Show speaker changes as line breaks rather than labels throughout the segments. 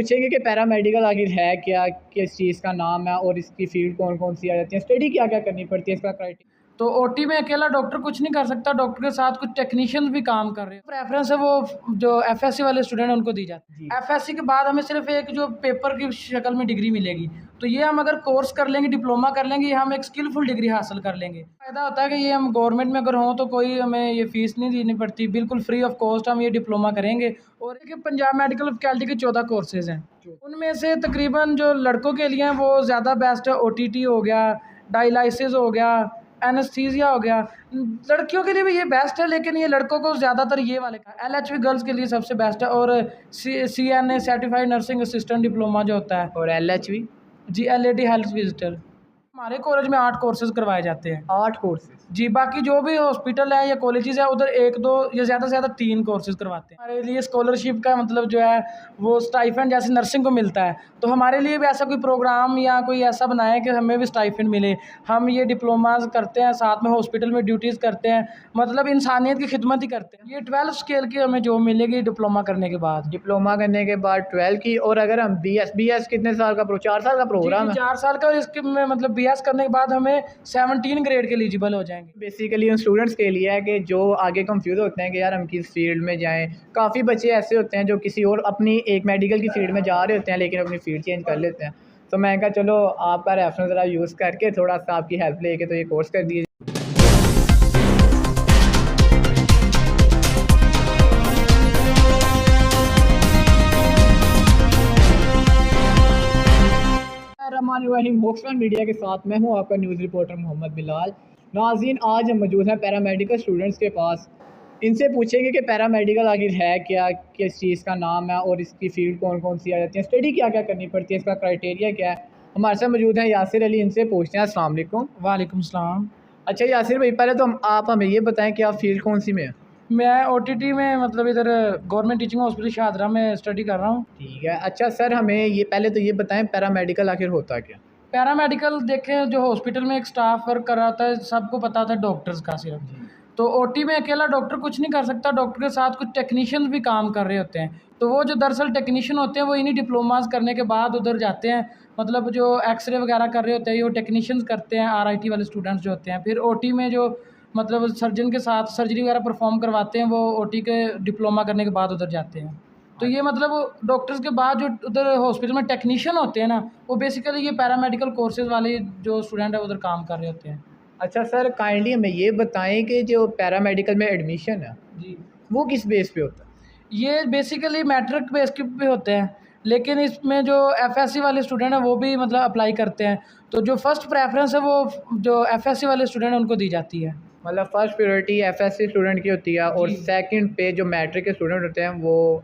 پوچھیں گے کہ پیرا میڈیکل آخر ہے کیا، کس چیز کا نام ہے اور اس کی فیلڈ کون کون سی آ جاتی ہے۔ اسٹڈی کیا کیا کرنی پڑتی ہے، اس کا کرائٹیریا
تو او ٹی میں اکیلا ڈاکٹر کچھ نہیں کر سکتا ڈاکٹر کے ساتھ کچھ ٹیکنیشینز بھی کام کر رہے ہیں۔ پریفرنس ہے وہ جو ایف ایس سی والے اسٹوڈنٹ ہیں ان کو دی جاتی ہے۔ ایف ایس سی کے بعد ہمیں صرف ایک جو پیپر کی شکل میں ڈگری ملے گی۔ تو یہ ہم اگر کورس کر لیں گے ڈپلوما کر لیں گے یہ ہم ایک اسکلفل ڈگری حاصل کر لیں گے۔ فائدہ ہوتا ہے کہ یہ ہم گورنمنٹ میں اگر ہوں تو کوئی ہمیں یہ فیس نہیں دینی پڑتی۔ بالکل فری آف کاسٹ ہم یہ ڈپلوما کریں گے۔ اور کہ پنجاب میڈیکل فیکلٹی کے چودہ کورسز ہیں۔ ان میں سے تقریباً جو لڑکوں کے لیے ہیں وہ زیادہ بیسٹ ہے او ٹی ٹی ہو گیا ڈائلائسز ہو گیا۔ اینستھیزیا ہو گیا۔ لڑکیوں کے لیے بھی یہ بیسٹ ہے لیکن یہ لڑکوں کو زیادہ تر یہ والے کا ایل ایچ وی گرلس کے لیے سب سے بیسٹ ہے۔ اور C C N A certified nursing assistant diploma جو ہوتا ہے۔
اور L H V
G L A D health visitor ہمارے کالج میں آٹھ کورسز کروائے جاتے ہیں۔
آٹھ کورسز
جی باقی جو بھی ہاسپٹل ہے یا کالجز ہے ادھر ایک دو یا زیادہ سے زیادہ تین کورسز کرواتے ہیں۔ ہمارے لیے اسکالرشپ کا مطلب جو ہے وہ اسٹائفنڈ جیسے نرسنگ کو ملتا ہے۔ تو ہمارے لیے بھی ایسا کوئی پروگرام یا کوئی ایسا بنائے کہ ہمیں بھی اسٹائفنڈ ملے۔ ہم یہ ڈپلوماز کرتے ہیں ساتھ میں ہاسپٹل میں ڈیوٹیز کرتے ہیں۔ مطلب انسانیت کی خدمت ہی کرتے ہیں۔ یہ ٹویلو اسکیل کی ہمیں جو ملے گی ڈپلوما کرنے کے بعد۔
ڈپلوما کرنے کے بعد ٹویلو کی اور اگر ہم بی ایس بی ایس کتنے سال کا چار سال کا پروگرام
جی،
ہے؟
چار سال کا اور اس کے میں مطلب بی ایس کرنے کے بعد ہمیں سیونٹین گریڈ کے ایلیجیبل ہو جائیں۔ گے
بیسیکلی ان اسٹوڈنٹس کے لیے ہے کہ جو آگے کنفیوز ہوتے ہیں کہ یار ہم کس فیلڈ میں جائیں۔ کافی بچے ایسے ہوتے ہیں جو کسی اور اپنی ایک میڈیکل کی فیلڈ میں جا رہے ہوتے ہیں لیکن اپنی فیلڈ چینج کر لیتے ہیں۔ تو میں کہا چلو آپ کا ریفرنس ذرا یوز کر کے تھوڑا سا آپ کی ہیلپ لے کے تو یہ کورس کر دیجیے۔ رحمان الرحیم ہوکسمین میڈیا کے ساتھ میں ہوں آپ کا نیوز رپورٹر محمد بلال۔ ناظرین آج ہم موجود ہیں پیرا میڈیکل اسٹوڈنٹس کے پاس۔ ان سے پوچھیں گے کہ پیرا میڈیکل آخر ہے کیا کس چیز کا نام ہے اور اس کی فیلڈ کون کون سی آ جاتی ہے۔ اسٹڈی کیا کیا کرنی پڑتی ہے اس کا کرائٹیریا کیا ہے۔ ہمارے ساتھ موجود ہیں یاسر علی ان سے پوچھتے ہیں السلام علیکم۔
وعلیکم السلام۔
اچھا یاسر بھائی پہلے تو ہم آپ ہمیں یہ بتائیں کہ آپ فیلڈ کون سی میں ہیں؟
میں او ٹی ٹی میں مطلب ادھر گورنمنٹ ٹیچنگ ہاسپٹل شاہدرہ میں اسٹڈی کر رہا ہوں۔
ٹھیک ہے۔ اچھا سر ہمیں یہ پہلے تو یہ بتائیں پیرا میڈیکل آخر ہوتا کیا؟
پیرا میڈیکل دیکھیں جو ہاسپٹل میں ایک سٹاف ورک کر رہا ہے سب کو پتہ ہے ڈاکٹرز کا صرف۔ تو او ٹی میں اکیلا ڈاکٹر کچھ نہیں کر سکتا ڈاکٹر کے ساتھ کچھ ٹیکنیشینز بھی کام کر رہے ہوتے ہیں۔ تو وہ جو دراصل ٹیکنیشین ہوتے ہیں وہ انہیں ڈپلوماز کرنے کے بعد ادھر جاتے ہیں۔ مطلب جو ایکس رے وغیرہ کر رہے ہوتے ہیں وہ ٹیکنیشینز کرتے ہیں آر آئی ٹی والے اسٹوڈنٹس جو ہوتے ہیں۔ پھر او ٹی میں جو مطلب سرجن کے ساتھ سرجری وغیرہ پرفارم کرواتے ہیں وہ او ٹی کے ڈپلوما کرنے کے بعد ادھر جاتے ہیں۔ تو یہ مطلب ڈاکٹرز کے بعد جو ادھر ہاسپٹل میں ٹیکنیشین ہوتے ہیں نا وہ بیسیکلی یہ پیرا میڈیکل کورسز والے جو اسٹوڈنٹ ہیں ادھر کام کر رہے ہوتے ہیں۔
اچھا سر کائنڈلی ہمیں یہ بتائیں کہ جو پیرا میڈیکل میں ایڈمیشن ہے
جی۔
وہ کس بیس پہ ہوتا ہے؟
یہ بیسیکلی میٹرک بیس کے پہ ہوتے ہیں لیکن اس میں جو ایف ایس سی والے اسٹوڈنٹ ہیں وہ بھی مطلب اپلائی کرتے ہیں۔ تو جو فرسٹ پریفرنس ہے وہ جو ایف ایس سی والے اسٹوڈنٹ ہیں ان کو دی جاتی ہے۔
مطلب first priority F S C student کی ہوتی ہے اور
جی۔
سیکنڈ پہ جو میٹرک کے اسٹوڈنٹ ہوتے ہیں وہ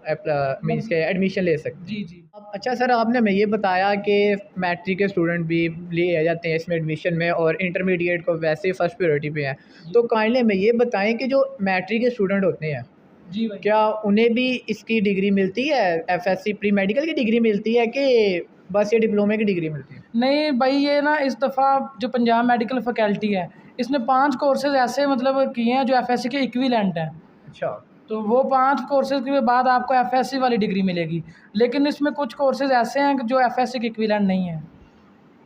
مینس کے ایڈمیشن لے سکتے ہیں.
جی جی.
اب اچھا سر آپ نے ہمیں یہ بتایا کہ میٹرک کے اسٹوڈنٹ بھی لیے جاتے ہیں اس میں ایڈمیشن میں اور انٹرمیڈیٹ کو ویسے ہی فرسٹ پیورٹی پہ ہیں. تو کائنڈلی ہمیں یہ بتائیں کہ جو میٹرک کے اسٹوڈنٹ ہوتے ہیں
جی
کیا انہیں بھی اس کی ڈگری ملتی ہے؟ F S C pre medical کی ڈگری ملتی ہے کہ بس یہ ڈپلومے کی ڈگری ملتی ہے؟
نہیں بھائی یہ نا اس دفعہ جو پنجاب میڈیکل فیکلٹی ہے اس نے پانچ کورسز ایسے مطلب کیے ہیں جو ایف ایس سی کے ایکویلنٹ ہیں۔
اچھا۔
تو وہ پانچ کورسز کے بعد آپ کو ایف ایس سی والی ڈگری ملے گی۔ لیکن اس میں کچھ کورسز ایسے ہیں جو ایف ایس سی کے ایکویلنٹ نہیں ہیں۔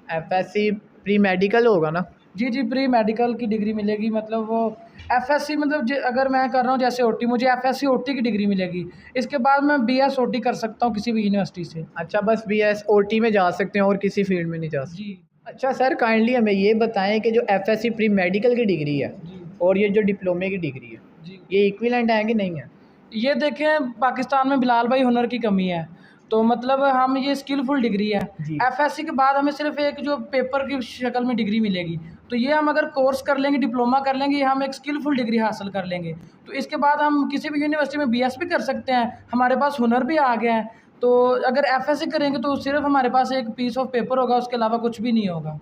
F S C pre medical ہوگا نا؟
جی جی پری میڈیکل کی ڈگری ملے گی۔ مطلب وہ ایف ایس سی مطلب ج- اگر میں کر رہا ہوں جیسے او ٹی مجھے F S C O T کی ڈگری ملے گی۔ اس کے بعد میں بی ایس او ٹی کر سکتا ہوں کسی بھی یونیورسٹی سے۔
اچھا بس بی ایس او ٹی میں جا سکتے ہیں اور کسی فیلڈ میں نہیں جا سکتے۔
جی۔
اچھا سر کائنڈلی ہمیں یہ بتائیں کہ جو F S C pre medical کی ڈگری ہے
جی۔
اور یہ جو ڈپلومے کی ڈگری ہے
جی۔
یہ ایکویلنٹ ہیں کہ نہیں ہے
یہ دیکھیں پاکستان میں بلال بھائی ہنر کی کمی ہے۔ تو مطلب ہم یہ اسکلفل ڈگری ہے۔ ایف ایس سی کے بعد ہمیں صرف ایک جو پیپر کی شکل میں ڈگری ملے گی۔ تو یہ ہم اگر کورس کر لیں گے ڈپلوما کر لیں گے یہ ہم ایک اسکلفل ڈگری حاصل کر لیں گے۔ تو اس کے بعد ہم کسی بھی یونیورسٹی میں بی ایس بھی کر سکتے ہیں۔ ہمارے پاس ہنر بھی آ گیا ہے تو اگر ایف ایس سی کریں گے تو صرف ہمارے پاس ایک پیس آف پیپر ہوگا اس کے علاوہ کچھ بھی نہیں ہوگا۔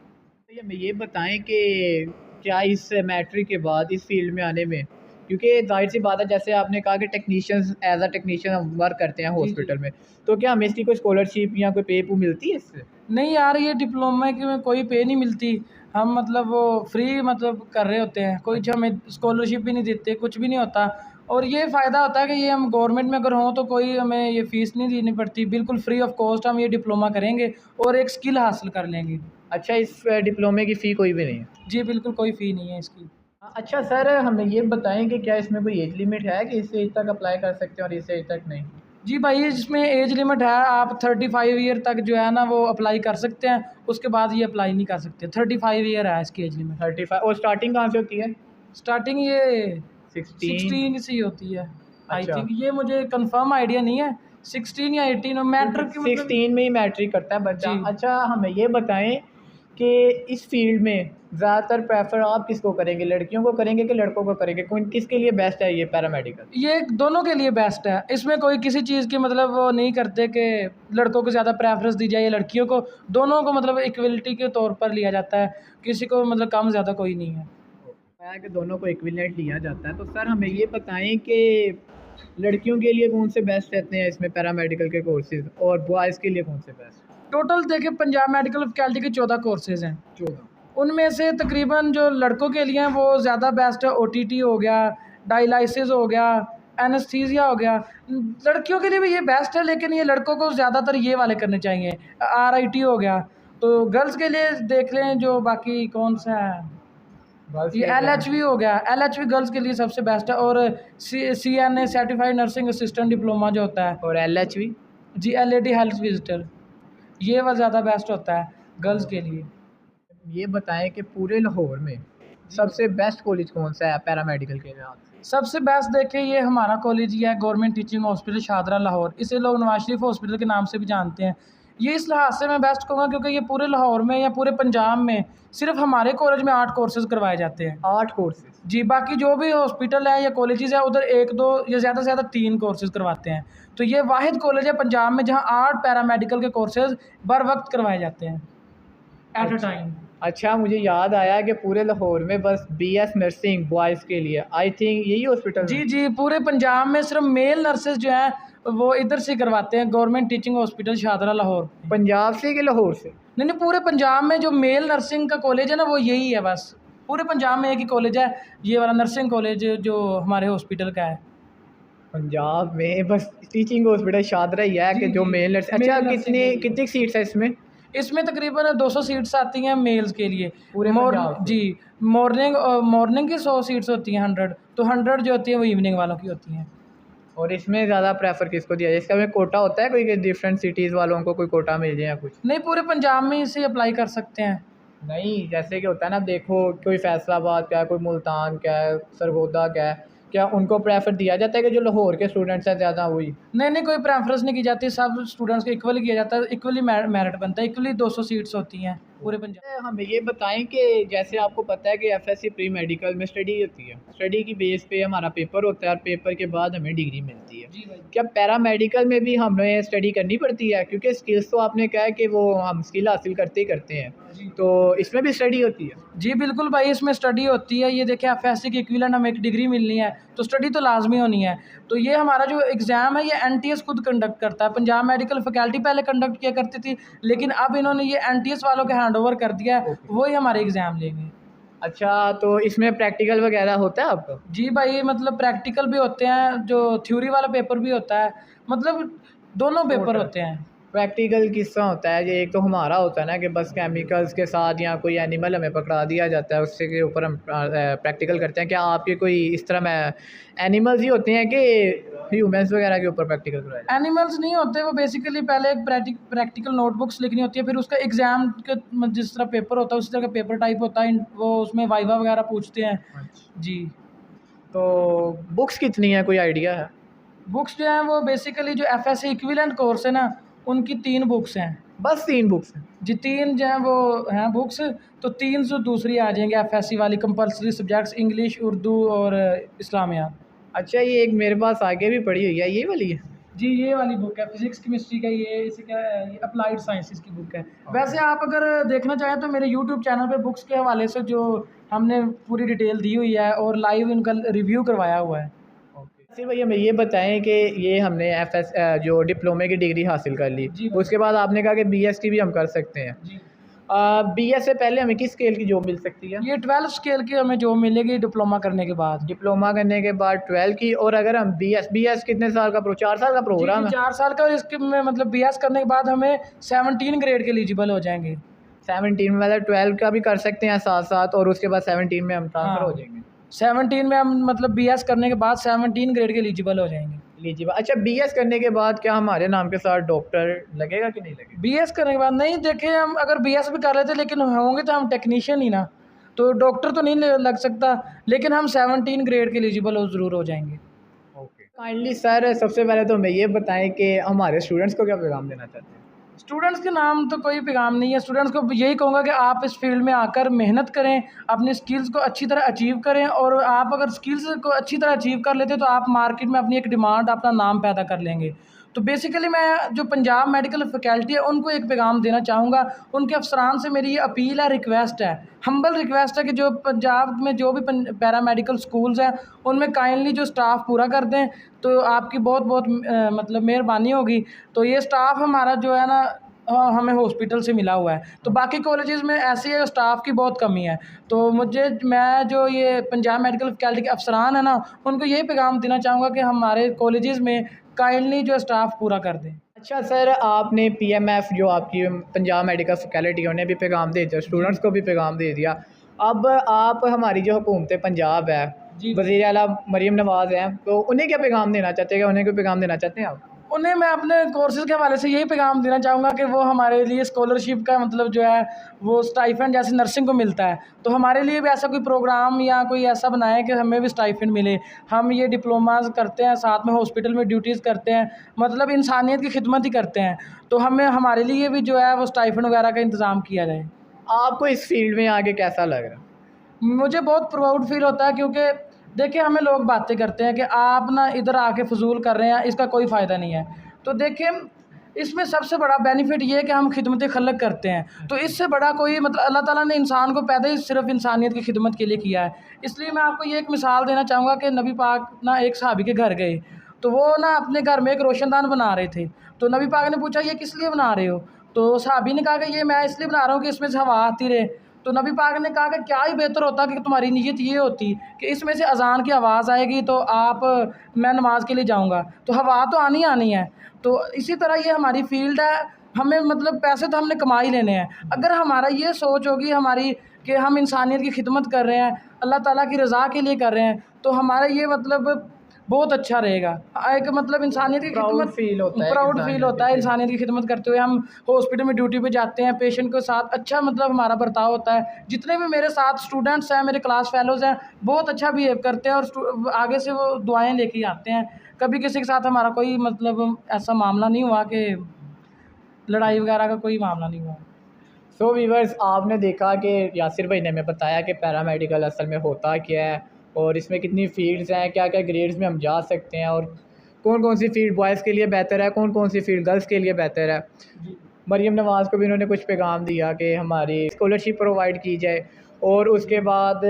ہمیں یہ بتائیں کہ کیا اس میٹرک کے بعد اس فیلڈ میں آنے میں؟ کیونکہ ظاہر سی بات ہے جیسے آپ نے کہا کہ ٹیکنیشینز ایز اے ٹیکنیشین ہم ورک کرتے ہیں
جی، جی۔
ہاسپٹل میں۔ تو کیا ہمیں اس کی کوئی اسکالرشپ یا کوئی پے پو ملتی ہے اس سے؟
نہیں یار یہ ڈپلومے کی میں کوئی پے نہیں ملتی۔ ہم مطلب وہ فری مطلب کر رہے ہوتے ہیں۔ کوئی ہمیں اسکالرشپ بھی نہیں دیتے کچھ بھی نہیں ہوتا۔ اور یہ فائدہ ہوتا ہے کہ یہ ہم گورنمنٹ میں اگر ہوں تو کوئی ہمیں یہ فیس نہیں دینی پڑتی۔ بالکل فری آف کاسٹ ہم یہ ڈپلوما کریں گے اور ایک اسکل حاصل کر لیں گے۔
اچھا اس ڈپلومے کی فی کوئی بھی نہیں ہے۔
جی بالکل کوئی فی نہیں ہے اس کی۔
اچھا سر ہمیں یہ بتائیں کہ کیا اس میں کوئی ایج لمٹ ہے کہ اس ایج تک اپلائی کر سکتے ہیں اور اس ایج تک نہیں؟
جی بھائی اس میں ایج لمٹ ہے۔ آپ تھرٹی فائیو ایئر تک جو ہے نا وہ اپلائی کر سکتے ہیں۔ اس کے بعد یہ اپلائی نہیں کر سکتے۔ تھرٹی فائیو ایئر ہے اس کی ایج لمٹ
تھرٹی فائیو اور اسٹارٹنگ کہاں سے ہوتی ہے؟
اسٹارٹنگ یہ
سکسٹین؟
سے ہی ہوتی ہے۔ آئی
اچھا۔
تھنک یہ مجھے کنفرم آئیڈیا نہیں ہے۔ سکسٹین یا ایٹین میٹر کی مطلب
سکسٹین میں ہی میٹرک کرتا ہے بچہ۔
جی۔
اچھا ہمیں یہ بتائیں کہ اس فیلڈ میں زیادہ تر پریفر آپ کس کو کریں گے؟ لڑکیوں کو کریں گے کہ لڑکوں کو کریں گے؟ کس کے لیے بیسٹ ہے یہ پیرامیڈیکل
یہ دونوں کے لیے بیسٹ ہے۔ اس میں کوئی کسی چیز کی مطلب وہ نہیں کرتے کہ لڑکوں کو زیادہ پریفرنس دی جائے یا لڑکیوں کو۔ دونوں کو مطلب ایکویلٹی کے طور پر لیا جاتا ہے۔ کسی کو مطلب کم زیادہ کوئی نہیں ہے۔
کہ دونوں کو ایکویلنٹ لیا جاتا ہے تو سر ہمیں یہ بتائیں کہ لڑکیوں کے لیے کون سے بیسٹ رہتے ہیں اس میں پیرامیڈیکل کے کورسز اور بوائز کے لیے کون سے بیسٹ
ٹوٹل دیکھیں پنجاب میڈیکل فیکلٹی کے چودہ کورسز ہیں۔
چودہ۔
ان میں سے تقریباً جو لڑکوں کے لیے ہیں وہ زیادہ بیسٹ ہے او ٹی ٹی ہو گیا ڈائلائسز ہو گیا اینستھیزیا ہو گیا۔ لڑکیوں کے لیے بھی یہ بیسٹ ہے لیکن یہ لڑکوں کو زیادہ تر یہ والے کرنے چاہیے آر آئی ٹی ہو گیا۔ تو گرلس کے لیے دیکھ لیں جو باقی کون سا ہے یہ ایل ایچ وی ہو گیا۔ ایل ایچ وی گرلس کے لیے سب سے بیسٹ ہے اور C N A certified nursing assistant diploma جو ہوتا ہے۔
اور L H V?
G L A D health visitor یہ وہ زیادہ بیسٹ ہوتا ہے گرلس کے لیے۔
یہ بتائیں کہ پورے لاہور میں سب سے بیسٹ کالج کون سا ہے پیرامیڈیکل کے لحاظ
سب سے بیسٹ دیکھیں یہ ہمارا کالج یہ ہے government teaching hospital Shahdara Lahore. اسے لوگ نواز شریف ہاسپٹل کے نام سے بھی جانتے ہیں۔ یہ اس لحاظ سے میں بیسٹ کہوں گا کیونکہ یہ پورے لاہور میں یا پورے پنجاب میں صرف ہمارے کالج میں آٹھ کورسز کروائے جاتے ہیں۔
آٹھ کورسز
جی باقی جو بھی ہاسپٹل ہے یا کالجز ہیں ادھر ایک دو یا زیادہ سے زیادہ تین کورسز کرواتے ہیں۔ تو یہ واحد کالج ہے پنجاب میں جہاں آٹھ پیرامیڈیکل کے کورسز بر وقت کروائے جاتے ہیں۔ ایٹ اے ٹائم
اچھا مجھے یاد آیا کہ پورے لاہور میں بس بی ایس نرسنگ بوائز کے لیے۔ آئی تھنک یہی ہاسپٹل
جی جی پورے پنجاب میں صرف میل نرسز جو ہیں وہ ادھر سے کرواتے ہیں government teaching hospital Shahdara Lahore
Punjab سے کہ لاہور سے؟
نہیں نہیں پورے پنجاب میں جو میل نرسنگ کا کالج ہے نا وہ یہی ہے بس۔ پورے پنجاب میں ایک ہی کالج ہے یہ والا نرسنگ کالج جو ہمارے ہاسپٹل کا ہے۔
پنجاب میں بس ٹیچنگ ہاسپٹل شادرہ ہی ہے
جی،
کہ جو
جی،
میل نرس
میل
اچھا
نرسنگ
کتنی
کے لیے۔
کتنی سیٹس ہے اس میں؟
اس میں تقریباً دو سو سیٹس آتی ہیں میلز کے لیے۔
پورے؟
جی مارننگ مارننگ کی سو سیٹس ہوتی ہیں ہنڈریڈ تو ہنڈریڈ جو ہوتی ہیں وہ ایوننگ والوں کی ہوتی ہیں۔
اور اس میں زیادہ پریفر کس کو دیا؟ جائے اس کا میں کوٹا ہوتا ہے کوئی ڈفرینٹ سٹیز والوں کو کوئی کوٹا مل جائے یا کچھ۔
نہیں پورے پنجاب میں اسے اپلائی کر سکتے ہیں۔
نہیں جیسے کہ ہوتا ہے نا دیکھو کوئی فیصلہ آباد کیا ہے کوئی ملتان کیا ہے سرگودا کیا ہے۔ کیا ان کو پریفر دیا جاتا ہے کہ جو لاہور کے اسٹوڈنٹس ہیں زیادہ وہی؟
نہیں نہیں کوئی پریفرنس نہیں کی جاتی سب اسٹوڈنٹس کو ایکول کیا جاتا ہے ایکولی میرٹ بنتا ہے ایکولی دو سو سیٹس ہوتی ہیں پورے پنجاب۔
ہمیں یہ بتائیں کہ جیسے آپ کو پتہ ہے کہ F S C pre medical میں اسٹڈی ہوتی ہے۔ اسٹڈی کی بیس پہ ہمارا پیپر ہوتا ہے اور پیپر کے بعد ہمیں ڈگری ملتی ہے۔
جی
کیا پیرا میڈیکل میں بھی ہمیں اسٹڈی کرنی پڑتی ہے؟ کیونکہ اسکلس تو آپ نے کہا ہے کہ وہ ہم اسکل حاصل کرتے ہی کرتے ہیں۔
جی
تو اس میں بھی اسٹڈی ہوتی ہے؟
جی بالکل بھائی اس میں اسٹڈی ہوتی ہے۔ یہ دیکھیں ایف ایس سی کی ایکویلنٹ ہمیں ایک ڈگری ملنی ہے تو اسٹڈی تو لازمی ہونی ہے۔ تو یہ ہمارا جو ایگزام ہے یہ این ٹی ایس خود کنڈکٹ کرتا ہے۔ پنجاب میڈیکل فیکلٹی پہلے کنڈکٹ کیا کرتی تھی لیکن اب انہوں نے یہ این ٹی ایس والوں کے ہینڈ اوور کر دیا ہے۔ وہی ہمارے ایگزام لیں گے
اچھا تو اس میں پریکٹیکل وغیرہ ہوتا ہے آپ کا؟
جی بھائی مطلب پریکٹیکل بھی ہوتے ہیں جو تھیوری والا پیپر بھی ہوتا ہے۔ مطلب دونوں پیپر. ہوتے ہیں۔
پریکٹیکل کس طرح ہوتا ہے یہ ایک تو ہمارا ہوتا ہے نا کہ بس کیمیکلز کے ساتھ یا کوئی اینیمل ہمیں پکڑا دیا جاتا ہے اس سے کے اوپر ہم پریکٹیکل کرتے ہیں۔ کیا آپ کے کوئی اس طرح میں اینیملز ہی ہوتے ہیں کہ ہیومنس وغیرہ کے اوپر پریکٹیکل کرایا جاتا
اینیملس نہیں ہوتے وہ بیسیکلی پہلے ایک پریکٹیکل نوٹ بکس لکھنی ہوتی ہے پھر اس کا ایگزام جس طرح پیپر ہوتا ہے اسی طرح کا پیپر ٹائپ ہوتا ہے وہ اس میں وائوا وغیرہ پوچھتے ہیں۔
ہے
جی۔
تو بکس کتنی ہیں؟ کوئی آئیڈیا ہے؟
بکس جو ہیں وہ بیسیکلی جو F S C equivalent course ہے نا ان کی تین بکس ہیں۔
بس تین بکس ہیں۔
جی تین جو ہیں وہ ہیں بکس تو تین سو دوسری آ جائیں گے ایف ایس سی والی کمپلسری سبجیکٹس انگلش اردو اور اسلامیات
اچھا یہ ایک میرے پاس آگے بھی پڑھی ہوئی ہے۔ یہ والی ہے؟
جی یہ والی بک ہے۔ فزکس کیمسٹری کا یہ اسی کا یہ اپلائیڈ سائنسز کی بک ہے۔ ویسے آپ اگر دیکھنا چاہیں تو میرے یوٹیوب چینل پہ بکس کے حوالے سے جو ہم نے پوری ڈیٹیل دی ہوئی ہے اور لائیو ان کا ریویو کروایا ہوا ہے۔
صرف بھیا ہمیں یہ بتائیں کہ یہ ہم نے ایف ایس جو ڈپلومے کی ڈگری حاصل کر لی
جی،
اس کے بعد آپ نے کہا کہ بی ایس کی بھی ہم کر سکتے ہیں۔
جی۔
بی ایس سے پہلے ہمیں کس اسکیل کی جاب مل سکتی ہے؟
یہ ٹویلو اسکیل کی ہمیں جاب ملے گی ڈپلوما کرنے کے
بعد۔ ڈپلوما کرنے کے بعد ٹویلو کی اور اگر ہم بی ایس بی ایس کتنے سال کا چار سال کا جی،
پروگرام
ہے؟
چار سال کا اور اس کے میں مطلب بی ایس کرنے کے بعد ہمیں سیونٹین گریڈ کے ایلیجیبل
ہو جائیں گے۔ سیونٹین میں مطلب ٹویلو کا بھی کر سکتے ہیں ساتھ ساتھ اور اس کے بعد
سیونٹین
میں ہم
ٹرانسفر ہاں۔ ہو جائیں گے۔ سیونٹین میں ہم مطلب بی ایس کرنے کے بعد
سیونٹین گریڈ کے ایلیجیبل ہو جائیں گے۔ ایلیجیبل اچھا بی ایس کرنے کے بعد کیا ہمارے نام
کے ساتھ ڈاکٹر لگے گا کہ نہیں لگے گا؟ بی ایس کرنے کے بعد نہیں دیکھیں ہم اگر بی ایس بھی کر لیتے لیکن ہوں گے تو ہم ٹیکنیشین ہی نا۔ تو ڈاکٹر تو نہیں لگ
سکتا لیکن ہم سیونٹین گریڈ کے ایلیجیبل ہو ضرور ہو جائیں گے۔ اوکے کائنڈلی سر سب سے پہلے
تو ہمیں یہ بتائیں کہ ہمارے اسٹوڈنٹس کو کیا پیغام دینا چاہتے ہیں؟ اسٹوڈنٹس کے نام تو کوئی پیغام نہیں ہے۔ اسٹوڈنٹس کو یہی کہوں گا کہ آپ اس فیلڈ میں آ کر محنت کریں، اپنی اسکلس کو اچھی طرح اچیو کریں اور آپ اگر اسکلس کو اچھی طرح اچیو کر لیتے تو آپ مارکیٹ میں اپنی ایک ڈیمانڈ اپنا نام پیدا کر لیں گے۔ تو بیسیکلی میں جو پنجاب میڈیکل فیکلٹی ہے، ان کو ایک پیغام دینا چاہوں گا۔ ان کے افسران سے میری یہ اپیل ہے ریکویسٹ ہے۔ ہمبل ریکویسٹ ہے کہ جو پنجاب میں جو بھی پیرا میڈیکل سکولز ہیں، ان میں کائنڈلی جو سٹاف پورا کر دیں۔ تو آپ کی بہت بہت مطلب مہربانی ہوگی۔ تو یہ سٹاف ہمارا جو ہے نا، ہمیں ہسپیٹل سے ملا ہوا ہے۔ تو باقی کالجز میں ایسی ہے اسٹاف کی بہت کمی ہے۔ تو مجھے، میں جو یہ پنجاب میڈیکل فیکلٹی
کے افسران ہیں نا، ان کو یہی پیغام دینا چاہوں گا کہ ہمارے کالجز میں کائنڈلی جو اسٹاف پورا کر دیں۔ اچھا سر آپ نے پی ایم ایف جو آپ
کی
پنجاب میڈیکل فیکلٹی انہیں بھی پیغام دے دیا اسٹوڈنٹس کو بھی پیغام دے دیا۔ اب آپ ہماری جو حکومت
پنجاب ہے جی۔ وزیر اعلیٰ مریم نواز ہیں تو انہیں کیا پیغام دینا چاہتے ہیں؟ انہیں کوئی پیغام دینا چاہتے ہیں آپ؟ انہیں میں اپنے کورسز کے حوالے سے یہی پیغام دینا چاہوں گا کہ وہ ہمارے لیے اسکالرشپ کا مطلب جو ہے وہ اسٹائفن جیسے نرسنگ کو ملتا ہے۔ تو ہمارے لیے بھی ایسا کوئی پروگرام یا کوئی ایسا بنائیں کہ ہمیں بھی اسٹائفن ملے۔ ہم یہ ڈپلوماز کرتے ہیں ساتھ میں ہاسپٹل میں ڈیوٹیز
کرتے ہیں۔ مطلب انسانیت کی خدمت ہی کرتے ہیں۔
تو ہمیں ہمارے لیے بھی جو ہے وہ اسٹائفن وغیرہ کا انتظام کیا جائے۔ آپ کو اس فیلڈ میں آگے کیسا لگ رہا؟ ہے مجھے بہت پراؤڈ فیل ہوتا ہے کیونکہ دیکھیں ہمیں لوگ باتیں کرتے ہیں کہ آپ نا ادھر آ کے فضول کر رہے ہیں، اس کا کوئی فائدہ نہیں ہے۔ تو دیکھیں اس میں سب سے بڑا بینیفٹ یہ ہے کہ ہم خدمت خلق کرتے ہیں۔ تو اس سے بڑا کوئی مطلب اللہ تعالیٰ نے انسان کو پیدا ہی صرف انسانیت کی خدمت کے لیے کیا ہے۔ اس لیے میں آپ کو یہ ایک مثال دینا چاہوں گا کہ نبی پاک نہ ایک صحابی کے گھر گئے۔ تو وہ نا اپنے گھر میں ایک روشن دان بنا رہے تھے۔ تو نبی پاک نے پوچھا، یہ کس لیے بنا رہے ہو؟ تو صحابی نے کہا کہ یہ میں اس لیے بنا رہا ہوں کہ اس میں سے ہوا آتی رہے۔ تو نبی پاک نے کہا کہ کیا ہی بہتر ہوتا کہ تمہاری نیت یہ ہوتی کہ اس میں سے اذان کی آواز آئے گی تو آپ، میں نماز کے لیے جاؤں گا۔ تو ہوا تو آنی آنی ہے۔ تو اسی طرح یہ ہماری فیلڈ ہے۔ ہمیں مطلب پیسے تو ہم
نے
کما
ہی لینے ہیں۔
اگر
ہمارا
یہ سوچ ہوگی
ہماری
کہ ہم انسانیت کی خدمت کر رہے ہیں، اللہ تعالیٰ کی رضا کے لیے کر رہے ہیں، تو ہمارا یہ مطلب بہت اچھا رہے گا۔ ایک مطلب انسانیت کی خدمت فیل ہوتا ہے پراؤڈ فیل ہوتا ہے۔ انسانیت کی خدمت کرتے ہوئے ہم ہاسپٹل میں ڈیوٹی پہ جاتے ہیں۔ پیشنٹ کے ساتھ اچھا مطلب ہمارا برتاؤ ہوتا ہے۔ جتنے بھی میرے ساتھ اسٹوڈنٹس ہیں
میرے کلاس فیلوز ہیں بہت اچھا بیہیو کرتے ہیں اور آگے سے وہ دعائیں لے کے آتے ہیں۔ کبھی کسی کے ساتھ ہمارا کوئی مطلب ایسا معاملہ نہیں ہوا کہ لڑائی وغیرہ کا کوئی معاملہ نہیں ہوا۔ سو ویورز آپ نے دیکھا کہ یاسر بھائی نے ہمیں بتایا کہ پیرامیڈیکل اصل میں ہوتا کیا ہے۔ اور اس میں کتنی فیلڈز ہیں کیا کیا گریڈز میں ہم
جا
سکتے
ہیں
اور کون کون
سی فیلڈ بوائز کے لیے بہتر ہے کون کون سی فیلڈ گرلس کے لیے بہتر ہے۔ جی۔ مریم نواز کو بھی
انہوں
نے
کچھ پیغام دیا کہ ہماری اسکالرشپ پرووائڈ کی جائے اور اس کے بعد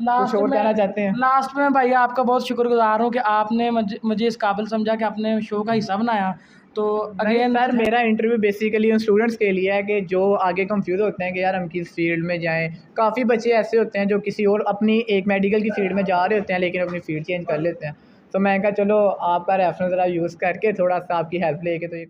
لاسٹ کہنا چاہتے ہیں؟ لاسٹ میں بھائی آپ کا بہت شکر گزار ہوں کہ آپ نے مجھے اس قابل سمجھا کہ آپ نے شو کا حصہ بنایا۔ تو اگین سر میرا انٹرویو بیسیکلی ان اسٹوڈنٹس کے لیے ہے کہ جو آگے کنفیوز ہوتے ہیں کہ یار ہم کس فیلڈ میں
جائیں۔ کافی بچے ایسے ہوتے ہیں جو کسی اور اپنی ایک میڈیکل کی فیلڈ میں جا رہے ہوتے
ہیں لیکن اپنی فیلڈ چینج کر لیتے ہیں۔
تو میں
کہا
چلو آپ کا ریفرنس ذرا یوز کر کے تھوڑا سا آپ کی ہیلپ لے کے تو یہ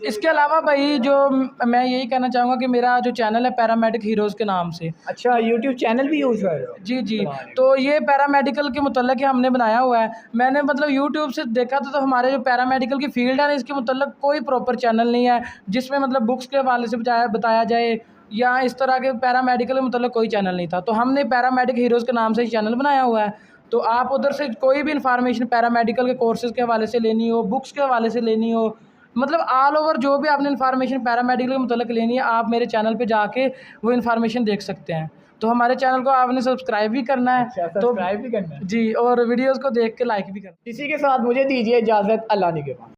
اس کے علاوہ بھائی جو میں یہی کہنا چاہوں گا کہ میرا جو چینل ہے پیرامیڈک ہیروز کے نام سے۔ اچھا یوٹیوب چینل بھی یوز ہے جی جی۔ تو یہ پیرامیڈیکل کے متعلق ہم نے بنایا ہوا ہے۔ میں نے مطلب یوٹیوب سے دیکھا تھا تو ہمارے جو پیرامیڈیکل کی فیلڈ ہے نا اس کے متعلق کوئی پراپر چینل نہیں ہے جس میں مطلب بکس کے حوالے سے بتایا جائے یا اس طرح کے پیرامیڈیکل کے متعلق کوئی چینل نہیں تھا۔ تو ہم نے پیرامیڈک ہیروز کے نام سے چینل بنایا ہوا ہے۔ تو آپ
ادھر
سے کوئی
بھی انفارمیشن پیرامیڈیکل کے
کورسز کے حوالے سے لینی ہو بکس کے حوالے سے
لینی ہو مطلب آل اوور جو بھی آپ
نے انفارمیشن پیرامیڈیکل کے متعلق لینی ہے آپ میرے چینل پہ جا کے وہ انفارمیشن دیکھ سکتے ہیں۔ تو ہمارے چینل کو آپ نے سبسکرائب بھی کرنا ہے۔ اچھا، تو
بھی کرنا ہے۔
جی اور ویڈیوز کو دیکھ کے لائک بھی کرنا
اسی کے ساتھ مجھے دیجیے اجازت اللہ نے کے پاس